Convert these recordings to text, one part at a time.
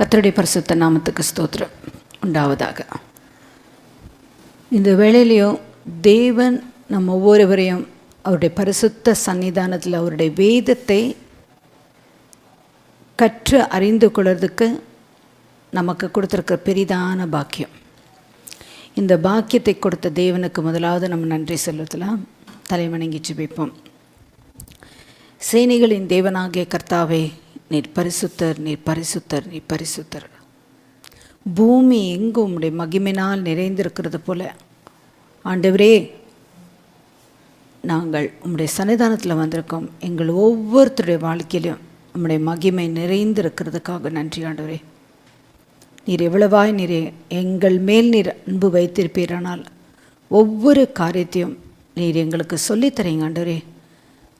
கத்தருடைய பரிசுத்த நாமத்துக்கு ஸ்தோத்திரம். உண்டாவதாக. இந்த வேளையிலையும் தேவன் நம்ம ஒவ்வொருவரையும் அவருடைய பரிசுத்த சன்னிதானத்தில் அவருடைய வேதத்தை கற்று அறிந்து கொள்வதுக்கு நமக்கு கொடுத்துருக்க பெரிதான பாக்கியம். இந்த பாக்கியத்தை கொடுத்த தேவனுக்கு முதலாவது நம்ம நன்றி செலுத்தலாம். தலைவணங்கி ஜெபிப்போம். சேனைகளின் தேவனாகிய கர்த்தாவே நீர் பரிசுத்தர் நீர் பரிசுத்தர் நீர் பரிசுத்தர். பூமி எங்கும் உம்முடைய மகிமினால் நிறைந்திருக்கிறது போல. ஆண்டவரே நாங்கள் உம்முடைய சன்னிதானத்தில் வந்திருக்கோம். எங்கள் ஒவ்வொருத்தருடைய வாழ்க்கையிலும் உம்முடைய மகிமை நிறைந்திருக்கிறதுக்காக நன்றி ஆண்டவரே. நீர் எவ்வளவாய் நீர் எங்கள் மேல் நீர் அன்பு வைத்திருப்பீரானால் ஒவ்வொரு காரியத்தையும் நீர் எங்களுக்கு சொல்லித்தரீங்க ஆண்டவரே.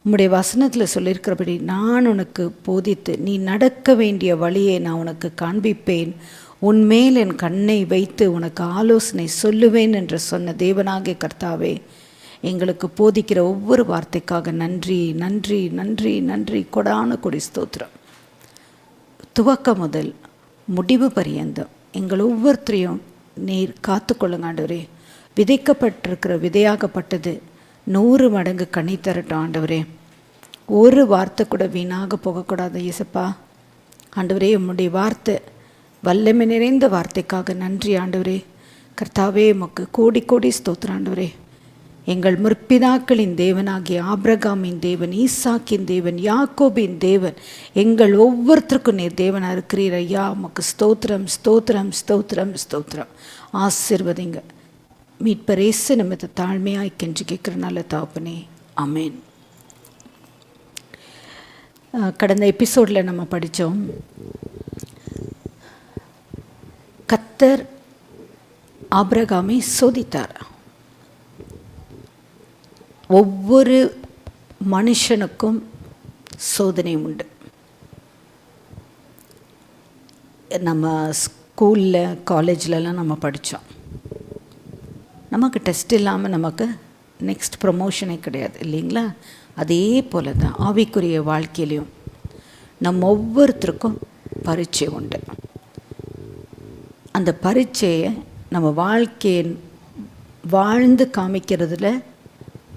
உம்முடைய வசனத்தில் சொல்லியிருக்கிறபடி நான் உனக்கு போதித்து நீ நடக்க வேண்டிய வழியை நான் உனக்கு காண்பிப்பேன். உன்மேல் என் கண்ணை வைத்து உனக்கு ஆலோசனை சொல்லுவேன் என்று சொன்ன தேவனாகிய கர்த்தாவே எங்களுக்கு போதிக்கிற ஒவ்வொரு வார்த்தைக்காக நன்றி நன்றி நன்றி நன்றி. கொடான கொடி ஸ்தோத்திரம். துவக்க முதல் முடிவு பரியந்தம். எங்கள் ஒவ்வொருத்தரையும் நீர் காத்துக்கொள்ளுங்க ஆண்டவரே. விதைக்கப்பட்டிருக்கிற விதையாகப்பட்டது. நூறு மடங்கு கனி தரட்டும் ஆண்டவரே. ஒரு வார்த்தை கூட வீணாக போகக்கூடாது இயேசப்பா. ஆண்டவரே உம்முடைய வார்த்தை வல்லமை நிறைந்த வார்த்தைக்காக நன்றி ஆண்டவரே. கர்த்தாவே உமக்கு கோடி கோடி ஸ்தோத்திர ஆண்டவரே. எங்கள் முற்பிதாக்களின் தேவனாகிய ஆப்ரகாமின் தேவன் ஈசாக்கின் தேவன் யாக்கோபின் தேவன் எங்கள் ஒவ்வொருத்தருக்கும் நீர் தேவனாக இருக்கிறீர் ஐயா. உமக்கு ஸ்தோத்திரம் ஸ்தோத்திரம் ஸ்தோத்திரம் ஸ்தோத்திரம். ஆசிர்வதிங்க. மீட்பரேசு நிமித்த தாழ்மையாய் கெஞ்சு கேட்குற நல்ல தாப்பனே அமேன் கடந்த எபிசோடில் நம்ம படித்தோம் கத்தர் ஆபிரகாமை சோதித்தார். ஒவ்வொரு மனுஷனுக்கும் சோதனை உண்டு. நம்ம ஸ்கூலில் காலேஜ்லலாம் நம்ம படித்தோம் நமக்கு டெஸ்ட் இல்லாமல் நமக்கு நெக்ஸ்ட் ப்ரொமோஷனே கிடையாது இல்லைங்களா? அதே போல தான் ஆவிக்குரிய வாழ்க்கையிலையும் நம்ம ஒவ்வொருத்தருக்கும் பரீட்சை உண்டு. அந்த பரீட்சையை நம்ம வாழ்க்கையை வாழ்ந்து காமிக்கிறதுல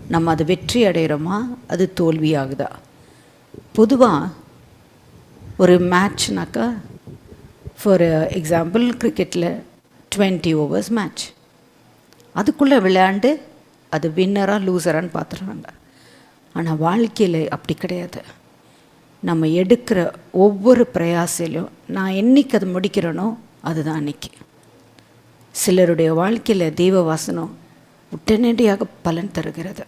நம்ம அது வெற்றி அடைகிறோமா அது தோல்வியாகுதா? பொதுவாக ஒரு மேட்ச்னாக்கா ஃபார் எக்ஸாம்பிள் கிரிக்கெட்டில் டுவெண்ட்டி ஓவர்ஸ் மேட்ச் அதுக்குள்ளே விளையாண்டு அது வின்னராக லூசரான்னு பார்த்துடுறாங்க. ஆனால் வாழ்க்கையில் அப்படி கிடையாது. நம்ம எடுக்கிற ஒவ்வொரு பிரயாசிலும் நான் என்றைக்கு அது முடிக்கிறேனோ அதுதான் அன்னைக்கு. சிலருடைய வாழ்க்கையில் தெய்வ வாசனம் உடனடியாக பலன் தருகிறது.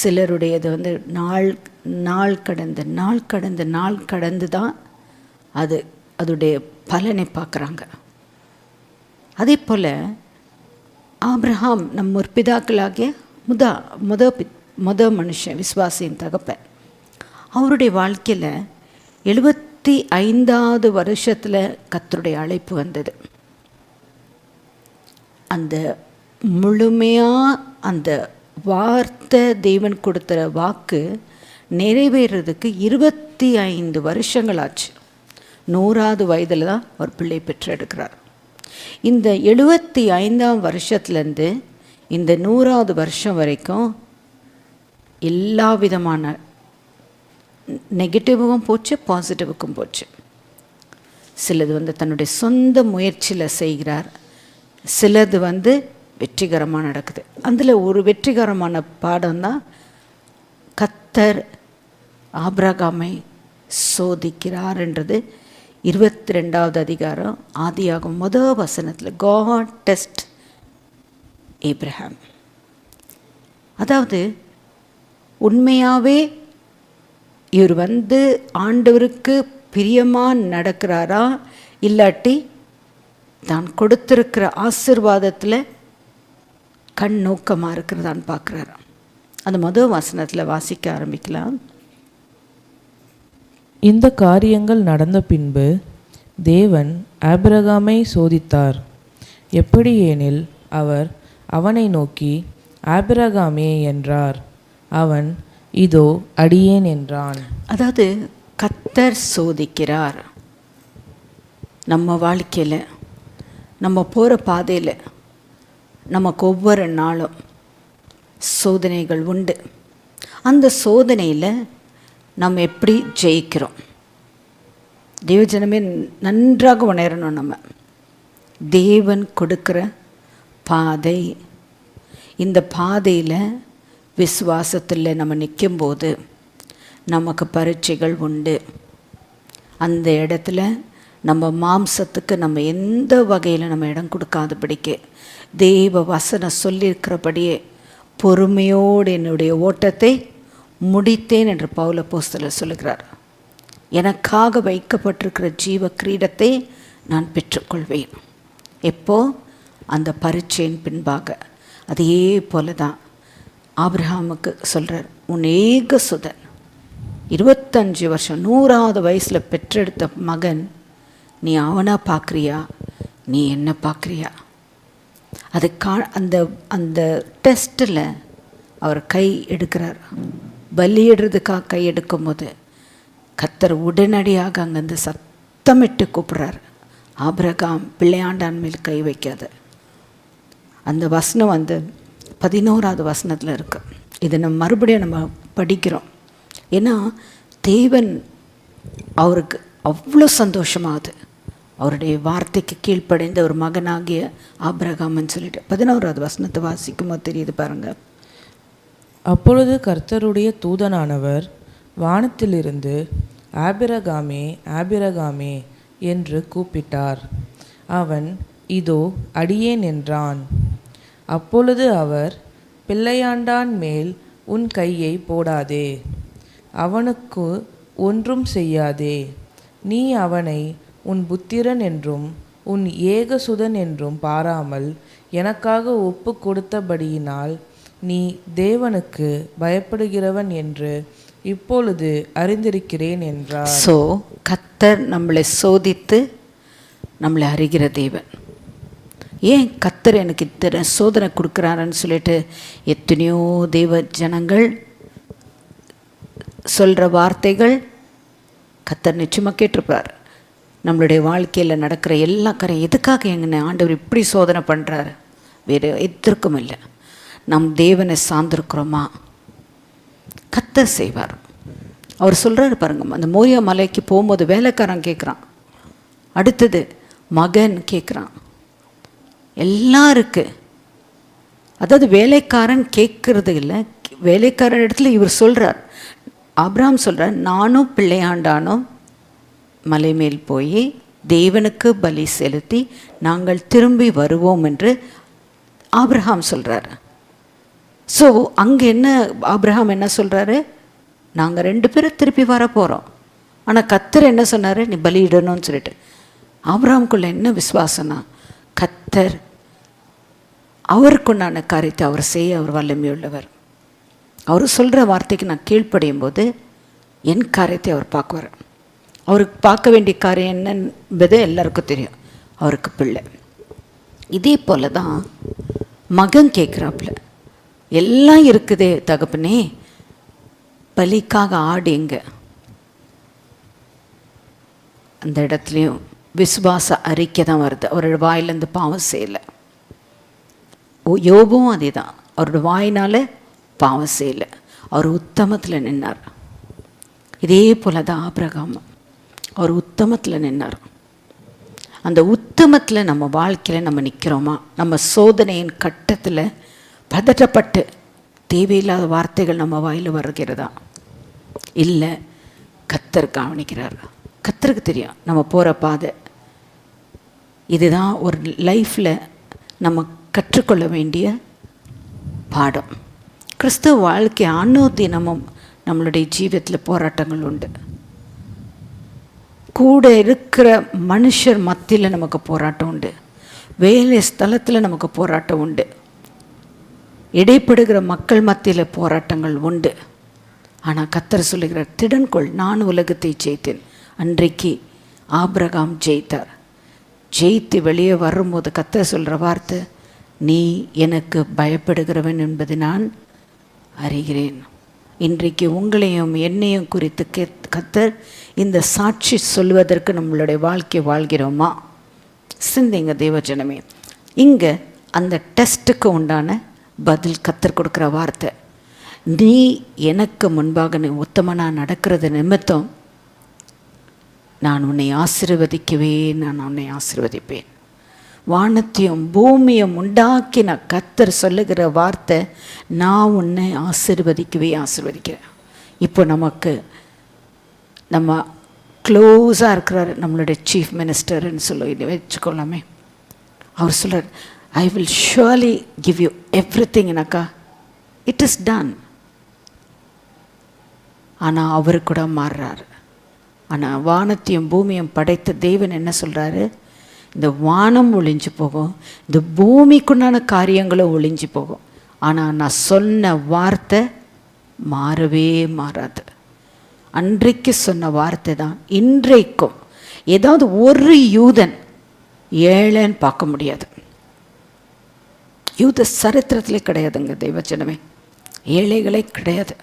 சிலருடையது வந்து நாள் நாள் கடந்து நாள் கடந்து நாள் கடந்து தான் அது அதோடைய பலனை பார்க்குறாங்க. அதே போல் ஆப்ரஹாம் நம் முற்பிதாக்களாகிய முத முத முத மனுஷன் விஸ்வாசியின் தகப்பன். அவருடைய வாழ்க்கையில் எழுபத்தி ஐந்தாவது வருஷத்தில் கத்தருடைய அழைப்பு வந்தது. அந்த முழுமையாக அந்த வார்த்தை தேவன் கொடுத்துற வாக்கு நிறைவேறதுக்கு இருபத்தி ஐந்து வருஷங்கள் ஆச்சு நூறாவது வயதில் தான் அவர் பிள்ளை பெற்றெடுக்கிறார். இந்த எழுபத்தி ஐந்தாம் வருஷத்துலேருந்து இந்த நூறாவது வருஷம் வரைக்கும் எல்லா விதமான நெகட்டிவும் போச்சு பாசிட்டிவுக்கும் போச்சு. சிலது வந்து தன்னுடைய சொந்த முயற்சியில் செய்கிறார். சிலது வந்து வெற்றிகரமாக நடக்குது. அதில் ஒரு வெற்றிகரமான பாடம் தான் கத்தர் ஆபிரகாமை சோதிக்கிறார்ன்றது. இருபத்தி ரெண்டாவது அதிகாரம் ஆதியாகும் முத வசனத்தில் காட் டெஸ்ட் ஏப்ரஹாம் அதாவது உண்மையாகவே இவர் வந்து ஆண்டவருக்கு பிரியமாக நடக்கிறாரா? இல்லாட்டி தான் கொடுத்துருக்கிற ஆசிர்வாதத்தில் கண் நோக்கமாக இருக்கிறதான்னு பார்க்குறாரா? அந்த முதல் வசனத்தில் வாசிக்க ஆரம்பிக்கலாம். இந்த காரியங்கள் நடந்த பின்பு தேவன் ஆபிரகாமை சோதித்தார். எப்படியெனில் அவர் அவனை நோக்கி ஆபிரகாமே என்றார். அவன் இதோ அடியேன் என்றான். அதாவது கத்தர் சோதிக்கிறார். நம்ம வாழ்க்கையில் நம்ம போகிற பாதையில் நமக்கு ஒவ்வொரு நாளும் சோதனைகள் உண்டு. அந்த சோதனையில் நம்ம எப்படி ஜெயிக்கிறோம்? தேவஜனமே நன்றாக உணரணும் நம்ம. தேவன் கொடுக்குற பாதை இந்த பாதையில் விசுவாசத்தில் நம்ம நிற்கும்போது நமக்கு பரீட்சைகள் உண்டு. அந்த இடத்துல நம்ம மாம்சத்துக்கு நம்ம எந்த வகையில் நம்ம இடம் கொடுக்காதபடிக்கு தெய்வ வசனம் சொல்லியிருக்கிறபடியே பொறுமையோடு என்னுடைய ஓட்டத்தை முடித்தேன் என்று பவுல போஸ்தலர் சொல்லுகிறார். எனக்காக வைக்கப்பட்டிருக்கிற ஜீவ கிரீடத்தை நான் பெற்றுக்கொள்வேன். எப்போ? அந்த பரீட்சையின் பின்பாக. அதே போல தான் ஆப்ரஹாமுக்கு சொல்கிறார் உன் ஏக சுதன் இருபத்தஞ்சு வருஷம் நூறாவது வயசில் பெற்றெடுத்த மகன் நீ அவனாக பார்க்குறியா? நீ என்ன பார்க்குறியா? அது கா அந்த அந்த டெஸ்ட்டில் அவர் கை எடுக்கிறார். பலியிடுறதுக்காக கை எடுக்கும்போது கத்தர் உடனடியாக அங்கேருந்து சத்தமிட்டு கூப்பிட்றார். ஆபிரகாம் பிள்ளையாண்டான் மேல் கை வைக்காத. அந்த வசனம் வந்து பதினோராவது வசனத்தில் இருக்குது இதை நம்ம மறுபடியும் நம்ம படிக்கிறோம். ஏன்னா தேவன் அவருக்கு அவ்வளோ சந்தோஷமாகுது அவருடைய வார்த்தைக்கு கீழ்ப்படைந்த ஒரு மகனாகிய ஆபிரகாமன்னு சொல்லிட்டு பதினோராவது வசனத்தை வாசிக்கும்போது தெரியுது பாருங்கள் அப்பொழுது கர்த்தருடைய தூதனானவர் வானத்திலிருந்து ஆபிரகாமே ஆபிரகாமே என்று கூப்பிட்டார். அவன் இதோ அடியேன் என்றான். அப்பொழுது அவர் பிள்ளையாண்டான் மேல் உன் கையை போடாதே. அவனுக்கு ஒன்றும் செய்யாதே. நீ அவனை உன் புத்திரன் என்றும் உன் ஏகசுதன் என்றும் பாராமல் எனக்காக ஒப்பு கொடுத்தபடியினால் நீ தேவனுக்கு பயப்படுகிறவன் என்று இப்பொழுது அறிந்திருக்கிறேன் என்றார். ஸோ கத்தர் நம்மளை சோதித்து நம்மளை அறிகிற தேவன். ஏன் கத்தர் எனக்கு இத்தனை சோதனை கொடுக்குறாருன்னு சொல்லிட்டு எத்தனையோ தெய்வ ஜனங்கள் சொல்கிற வார்த்தைகள் கத்தர் நிச்சயமாக கேட்டிருப்பார். நம்மளுடைய வாழ்க்கையில் நடக்கிற எல்லா கரையும் எதுக்காக எங்கன்னு ஆண்டவர் இப்படி சோதனை பண்ணுறாரு வேறு எதற்கும் இல்லை. நம் தேவனை சார்ந்திருக்கிறோமா? கத்தர் செய்வார். அவர் சொல்கிறாரு பாருங்க அந்த மோரியா மலைக்கு போகும்போது வேலைக்காரன் கேட்குறான் அடுத்தது மகன் கேட்குறான் எல்லாம் இருக்குது அதாவது வேலைக்காரன் கேட்கறது இல்லை. வேலைக்காரன் இடத்துல இவர் சொல்கிறார் ஆபிரகாம் சொல்கிறார் நானும் பிள்ளையாண்டானும் மலை மேல் போய் தேவனுக்கு பலி செலுத்தி நாங்கள் திரும்பி வருவோம் என்று ஆப்ரஹாம் சொல்கிறார் ஸோ அங்கே என்ன ஆப்ரஹாம் என்ன சொல்கிறாரு நாங்கள் ரெண்டு பேரும் திருப்பி வர போகிறோம் ஆனால் கத்தர் என்ன சொன்னார்? நீ பலியிடணும்னு சொல்லிட்டு. ஆப்ரஹாம்குள்ளே என்ன விஸ்வாசம்னா கத்தர் அவருக்குண்டான காரியத்தை அவர் செய்ய அவர் வல்லமையுள்ளவர். அவர் சொல்கிற வார்த்தைக்கு நான் கீழ்ப்படையும் போது என் காரியத்தை அவர் பார்க்குவார். அவருக்கு பார்க்க வேண்டிய காரியம் என்னன்றது எல்லாருக்கும் தெரியும். அவருக்கு பிள்ளை. இதே போல தான் மகன் கேட்குறாப்புல எல்லாம் இருக்குதே தகப்பனே பலிக்காக ஆடு எங்க? அந்த இடத்துலையும் விசுவாச அறிக்கை தான் வருது. அவரோட வாயிலேருந்து பாவம் செய்யலை. ஓ யோபும் அதே தான் அவரோட வாயினால் பாவம் செய்யலை. அவர் உத்தமத்தில் நின்னார். இதே போல தான் ஆபிரகாம் அவர் உத்தமத்தில் நின்னார். அந்த உத்தமத்தில் நம்ம வாழ்க்கையில் நம்ம நிற்கிறோமா நம்ம சோதனையின் கட்டத்தில் பதட்டப்பட்டு தேவையில்லாத வார்த்தைகள் நம்ம வாயில் வருகிறதா? இல்லை கத்தர் கவனிக்கிறார். கத்தருக்கு தெரியும். நம்ம போகிற பாதை இதுதான் ஒரு லைஃப்பில் நம்ம கற்றுக்கொள்ள வேண்டிய பாடம். கிறிஸ்துவ வாழ்க்கை அன்னோ தினமும் நம்மளுடைய ஜீவியத்தில் போராட்டங்கள் உண்டு. கூட இருக்கிற மனுஷர் மத்தியில் நமக்கு போராட்டம் உண்டு. வேலை ஸ்தலத்தில் நமக்கு போராட்டம் உண்டு. இடைப்படுகிற மக்கள் மத்தியில் போராட்டங்கள் உண்டு. ஆனால் கத்தர் சொல்லுகிறார் திடன்கொள் நான் உலகத்தை ஜெயித்தேன். அன்றைக்கு ஆபிரகாம் ஜெயித்தார். ஜெயித்து வெளியே வரும்போது கத்த சொல்கிற வார்த்தை நீ எனக்கு பயப்படுகிறவன் என்பதை நான் அறிகிறேன். இன்றைக்கு உங்களையும் என்னையும் குறித்து கே கத்தர் இந்த சாட்சி சொல்வதற்கு நம்மளுடைய வாழ்க்கை வாழ்கிறோமா? சிந்திங்க தேவஜனமே இங்கே அந்த டெஸ்ட்டுக்கு உண்டான பதில் கத்தர் கொடுக்குற வார்த்தை. நீ எனக்கு முன்பாக நீ உத்தமனாக நடக்கிறது நிமித்தம் நான் உன்னை ஆசிர்வதிக்கவே நான் உன்னை ஆசிர்வதிப்பேன். வானத்தையும் பூமியும் உண்டாக்கின கத்தர் சொல்லுகிற வார்த்தை நான் உன்னை ஆசீர்வதிக்கவே ஆசிர்வதிக்கிறேன். இப்போ நமக்கு நம்ம க்ளோஸாக இருக்கிறார் நம்மளுடைய சீஃப் மினிஸ்டர்னு சொல்லி வச்சுக்கொள்ளாமே. அவர் சொல்கிறார் I will surely give you every திங்னாக்கா it is done ஆனால் அவர் கூட மாறுறாரு. ஆனால் வானத்தையும் பூமியும் படைத்த தேவன் என்ன சொல்கிறாரு இந்த வானம் ஒளிஞ்சு போகும். இந்த பூமிக்குண்டான காரியங்களும் ஒளிஞ்சு போகும். ஆனால் நான் சொன்ன வார்த்தை மாறவே மாறாது. அன்றைக்கு சொன்ன வார்த்தை தான் இன்றைக்கும். ஏதாவது ஒரு யூதன் ஏழைன்னு பார்க்க முடியாது. யூத சரித்திரத்திலே கிடையாதுங்க தெய்வச்சனமே ஏழைகளே கிடையாது.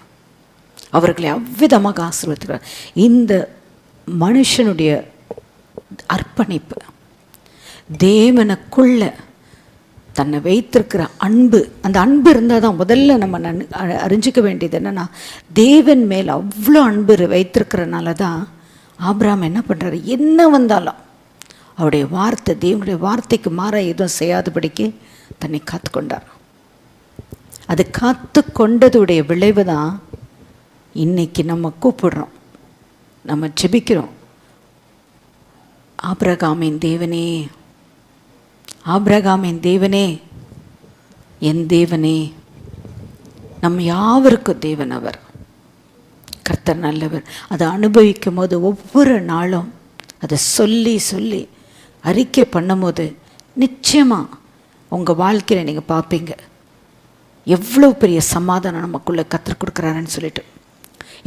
அவர்களை அவ்விதமாக ஆசீர்வதிக்கிறார். இந்த மனுஷனுடைய அர்ப்பணிப்பு. தேவனுக்குள்ள தன்னை வைத்திருக்கிற அன்பு அந்த அன்பு இருந்தால் தான் முதல்ல நம்ம நன் அ- அறிஞ்சிக்க வேண்டியது என்னென்னா தேவன் மேல் அவ்வளோ அன்பு வைத்திருக்கிறனால தான் ஆப்ராம் என்ன பண்ணுறாரு என்ன வந்தாலும் அவருடைய வார்த்தை தேவனுடைய வார்த்தைக்கு மாற எதுவும் செய்யாதபடிக்கு தன்னை காத்துக்கொண்டார். அது காத்து கொண்டதுடைய விளைவு தான் இன்றைக்கி நம்ம கூப்பிடுறோம். நம்ம ஜெபிக்கிறோம். ஆப்ரகாமின் தேவனே ஆப்ரகாமின் தேவனே என் தேவனே நம்ம யாவருக்கும் தேவன் அவர்? கர்த்தர் நல்லவர். அதை அனுபவிக்கும் போது ஒவ்வொரு நாளும் அதை சொல்லி சொல்லி அறிக்கை பண்ணும்போது நிச்சயமாக உங்கள் வாழ்க்கையில் நீங்கள் பார்ப்பீங்க. எவ்வளோ பெரிய சமாதானம் நமக்குள்ளே கற்றுக் கொடுக்குறாருன்னு சொல்லிட்டு.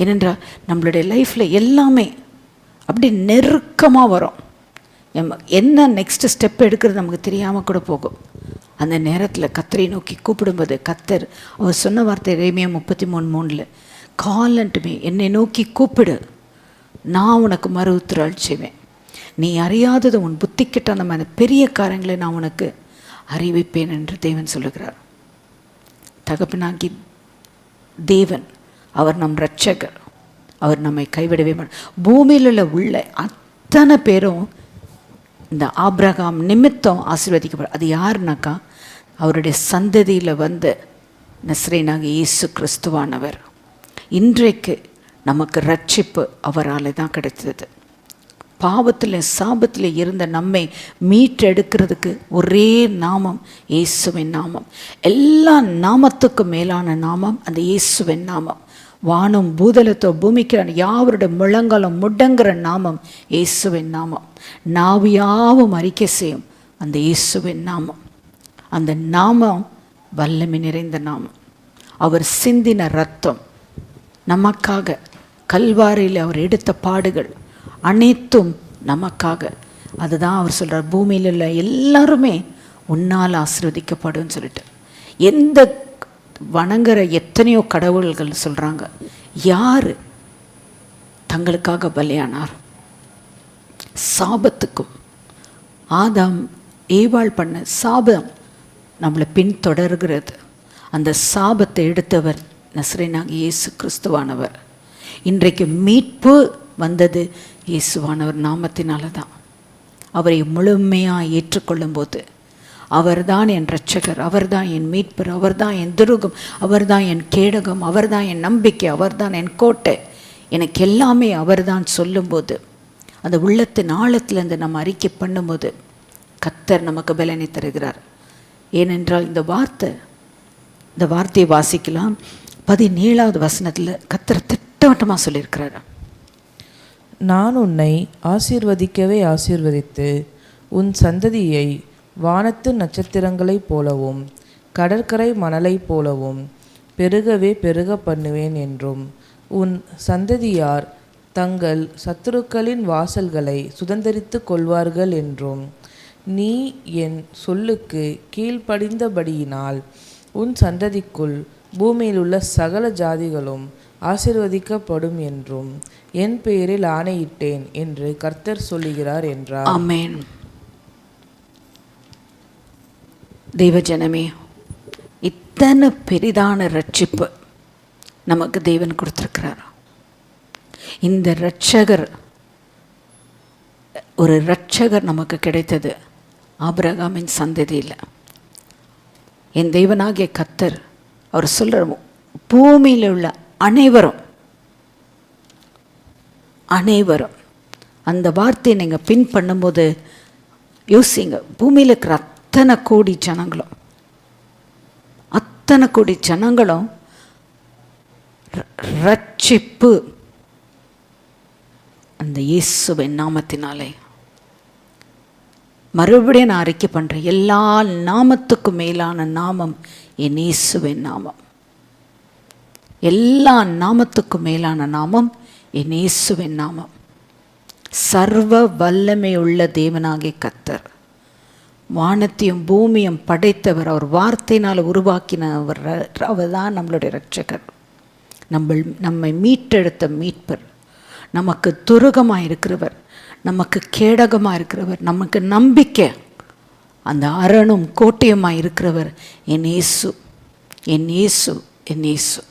ஏனென்றால் நம்மளுடைய லைஃப்பில் எல்லாமே அப்படி நெருக்கமாக வரும். என்ன நெக்ஸ்ட் ஸ்டெப் எடுக்கிறது நமக்கு தெரியாமல் கூட போகும். அந்த நேரத்தில் கத்தரை நோக்கி கூப்பிடும்போது கத்தர் அவர் சொன்ன வார்த்தை ரேமியா முப்பத்தி மூணு மூணில் காலன்ட்டுமே என்னை நோக்கி கூப்பிடு. நான் உனக்கு மறு உத்திரால் செய்வேன். நீ அறியாதது உன் புத்திக்கிட்டான பெரிய காரியங்களை நான் உனக்கு அறிவிப்பேன் என்று தேவன் சொல்லுகிறார். தகப்பனாகி தேவன் அவர் நம் ரட்சகர் அவர் நம்மை கைவிடவே மாட்டார். பூமியில் உள்ள அத்தனை பேரும் இந்த ஆப்ரகாம் நிமித்தம் ஆசீர்வதிக்கப்படும் அது யாருனாக்கா? அவருடைய சந்ததியில் வந்த நஸ்ரீனாக இயேசு கிறிஸ்துவானவர். இன்றைக்கு நமக்கு ரட்சிப்பு அவரால் தான் கிடைத்தது. பாவத்தில் சாபத்தில் இருந்த நம்மை மீட்டெடுக்கிறதுக்கு ஒரே நாமம் இயேசுவின் நாமம். எல்லா நாமத்துக்கும் மேலான நாமம் அந்த இயேசுவின் நாமம். வானம் பூதலத்தோ பூமிக்கிறான் யாவருடைய முழங்காலம் முடங்குற நாமம் இயேசுவின் நாமம். நாவியாவும் அறிக்கை செய்யும் அந்த இயேசுவின் நாமம். அந்த நாமம் வல்லமை நிறைந்த நாமம். அவர் சிந்தின ரத்தம் நமக்காக கல்வாரியில் அவர் எடுத்த பாடுகள் அனைத்தும் நமக்காக. அதுதான் அவர் சொல்கிறார் பூமியில் உள்ள எல்லாருமே உன்னால் ஆசீர்வதிக்கப்படும் சொல்லிட்டு. எந்த வணங்குற எத்தனையோ கடவுள்கள் சொல்கிறாங்க யார்? தங்களுக்காக பலியானார். சாபத்துக்கும். ஆதாம் ஏவாள் பண்ண சாபம் நம்மளை பின்தொடர்கிறது. அந்த சாபத்தை எடுத்தவர் நஸ்ரேனாக இயேசு கிறிஸ்துவானவர். இன்றைக்கு மீட்பு வந்தது இயேசுவானவர் நாமத்தினால தான் அவரை முழுமையாக ஏற்றுக்கொள்ளும்போது அவர்தான் என் ரட்சகர் அவர்தான் என் மீட்பர் அவர்தான் என் துருகம் அவர்தான் என் கேடகம் அவர்தான் என் நம்பிக்கை அவர்தான் என் கோட்டை. எனக்கு எல்லாமே அவர்தான் சொல்லும்போது அந்த உள்ளத்தின் ஆழத்திலிருந்து நம்ம அறிக்கை பண்ணும்போது கத்தர் நமக்கு பலனை தருகிறார். ஏனென்றால் இந்த வார்த்தை இந்த வார்த்தையை வாசிக்கலாம். பதினேழாவது வசனத்தில் கத்தர் திட்டவட்டமாக சொல்லியிருக்கிறார். நான் உன்னை ஆசீர்வதிக்கவே ஆசீர்வதித்து உன் சந்ததியை வானத்து நட்சத்திரங்களைப் போலவும் கடற்கரை மணலைப் போலவும் பெருகவே பெருக பண்ணுவேன் என்றும் உன் சந்ததியார் தங்கள் சத்துருக்களின் வாசல்களை சுதந்திரித்து கொள்வார்கள் என்றும் நீ என் சொல்லுக்கு கீழ்ப்படிந்தபடியினால் உன் சந்ததிக்குள் பூமியிலுள்ள சகல ஜாதிகளும் ஆசிர்வதிக்கப்படும் என்றும் என் பெயரில் ஆணையிட்டேன் என்று கர்த்தர் சொல்லுகிறார் என்றார். ஆமென். தெய்வஜனமே இத்தனை பெரிதான ரட்சிப்பு நமக்கு தேவன் கொடுத்துருக்கிறார். இந்த ரட்சகர் ஒரு ரட்சகர் நமக்கு கிடைத்தது ஆபிரகாமின் சந்ததியில். என் தெய்வனாகிய கத்தர் அவர் சொல்கிற பூமியில் உள்ள அனைவரும் அனைவரும் அந்த வார்த்தையை நீங்கள் பின் பண்ணும்போது யோசிங்க. பூமியில் இருக்கிற அத்தனை கோடி ஜனங்களும் அத்தனை கோடி ஜனங்களும் ரட்சிப்பு அந்த இயேசுவின் நாமத்தினாலே. மறுபடியும் நான் அறிக்கை பண்ணுறேன் எல்லா நாமத்துக்கும் மேலான நாமம் என் இயேசுவின் நாமம். எல்லா நாமத்துக்கும் மேலான நாமம் என் இயேசுவின் நாமம். சர்வ வல்லமையுள்ள தேவனாகிய கத்தர். வானத்தையும் பூமியும் படைத்தவர். அவர் வார்த்தையினால் உருவாக்கினவர் அவர். தான் நம்மளுடைய ரட்சகர் நம்ம நம்மை மீட்டெடுத்த மீட்பர். நமக்கு துருகமாக இருக்கிறவர். நமக்கு கேடகமாக இருக்கிறவர். நமக்கு நம்பிக்கை. அந்த அரணும் கோட்டையுமாக இருக்கிறவர். என் இயேசு. என் இயேசு. என் இயேசு.